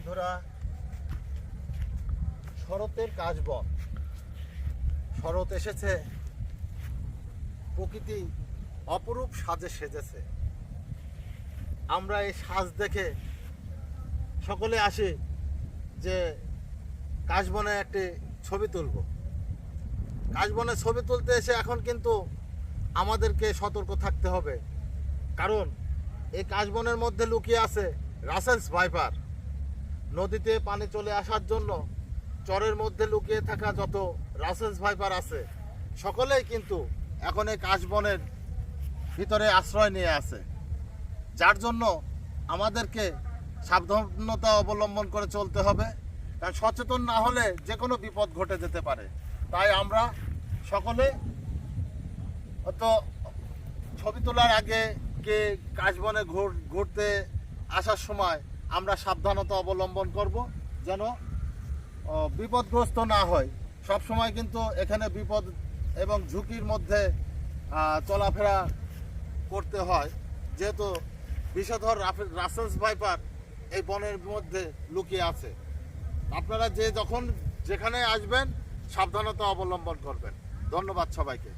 বন্ধুরা, শরতের কাজ বন। শরৎ এসেছে, প্রকৃতি অপরূপ সাজে সেজেছে। আমরা এই সাজ দেখে সকলে আসি যে কাশবনে একটি ছবি তুলব। কাশবনে ছবি তুলতে এসে এখন কিন্তু আমাদেরকে সতর্ক থাকতে হবে। কারণ এই কাশবনের মধ্যে লুকিয়ে আছে রাসেলস ভাইপার। নদীতে পানি চলে আসার জন্য চরের মধ্যে লুকিয়ে থাকা যত রাসেলস ভাইপার আছে, সকলেই কিন্তু এখন এই কাশবনের ভিতরে আশ্রয় নিয়ে আছে। যার জন্য আমাদেরকে সাবধানতা অবলম্বন করে চলতে হবে, কারণ সচেতন না হলে যে কোনো বিপদ ঘটে যেতে পারে। তাই আমরা সকলে তো ছবি তোলার আগে কে কাশবনে ঘুর- ঘুরতে আসার সময় আমরা সাবধানতা অবলম্বন করব যেন বিপদগ্রস্ত না হয়। সব সময় কিন্তু এখানে বিপদ এবং ঝুঁকির মধ্যে চলাফেরা করতে হয়। যেহেতু বিষধর রাসেলস ভাইপার এই বনের মধ্যে লুকিয়ে আছে। আপনারা যে যখন যেখানে আসবেন, সাবধানতা অবলম্বন করবেন। ধন্যবাদ সবাইকে।